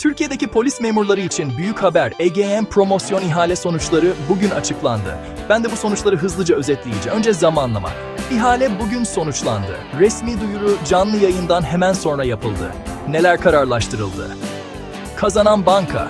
Türkiye'deki polis memurları için büyük haber EGM promosyon ihale sonuçları bugün açıklandı. Ben de bu sonuçları hızlıca özetleyeceğim. Önce zamanlama. İhale bugün sonuçlandı. Resmi duyuru canlı yayından hemen sonra yapıldı. Neler kararlaştırıldı? Kazanan banka,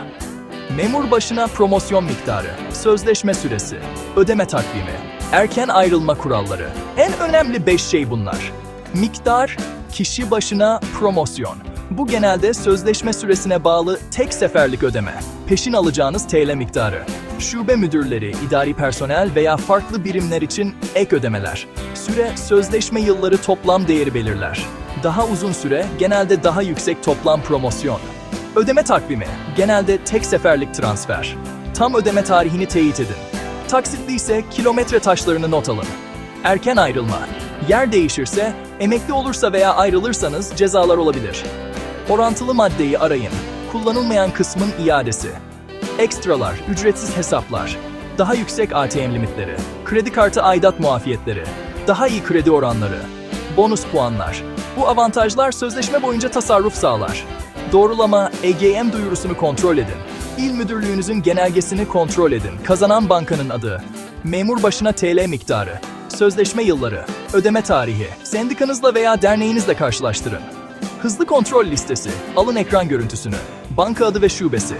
memur başına promosyon miktarı, sözleşme süresi, ödeme takvimi, erken ayrılma kuralları. En önemli 5 şey bunlar. Miktar, kişi başına promosyon. Bu genelde sözleşme süresine bağlı tek seferlik ödeme. Peşin alacağınız TL miktarı. Şube müdürleri, idari personel veya farklı birimler için ek ödemeler. Süre, sözleşme yılları toplam değeri belirler. Daha uzun süre, genelde daha yüksek toplam promosyon. Ödeme takvimi, genelde tek seferlik transfer. Tam ödeme tarihini teyit edin. Taksitli ise kilometre taşlarını not alın. Erken ayrılma. Yer değişirse, emekli olursa veya ayrılırsanız cezalar olabilir. Orantılı maddeyi arayın. Kullanılmayan kısmın iadesi. Ekstralar, ücretsiz hesaplar. Daha yüksek ATM limitleri. Kredi kartı aidat muafiyetleri. Daha iyi kredi oranları. Bonus puanlar. Bu avantajlar sözleşme boyunca tasarruf sağlar. Doğrulama, EGM duyurusunu kontrol edin. İl müdürlüğünüzün genelgesini kontrol edin. Kazanan bankanın adı. Memur başına TL miktarı. Sözleşme yılları. Ödeme tarihi. Sendikanızla veya derneğinizle karşılaştırın. Hızlı kontrol listesi. Alın ekran görüntüsünü. Banka adı ve şubesi.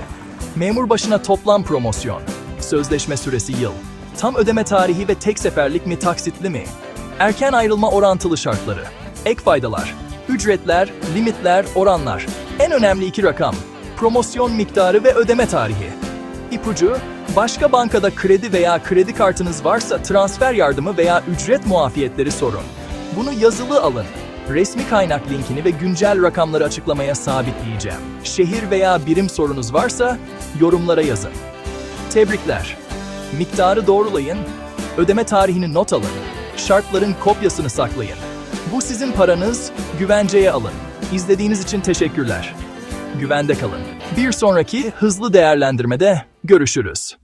Memur başına toplam promosyon. Sözleşme süresi yıl. Tam ödeme tarihi ve tek seferlik mi taksitli mi? Erken ayrılma orantılı şartları. Ek faydalar. Ücretler, limitler, oranlar. En önemli iki rakam. Promosyon miktarı ve ödeme tarihi. İpucu, başka bankada kredi veya kredi kartınız varsa transfer yardımı veya ücret muafiyetleri sorun. Bunu yazılı alın. Resmi kaynak linkini ve güncel rakamları açıklamaya sabitleyeceğim. Şehir veya birim sorunuz varsa yorumlara yazın. Tebrikler. Miktarı doğrulayın, ödeme tarihini not alın, şartların kopyasını saklayın. Bu sizin paranız, güvenceye alın. İzlediğiniz için teşekkürler. Güvende kalın. Bir sonraki hızlı değerlendirmede görüşürüz.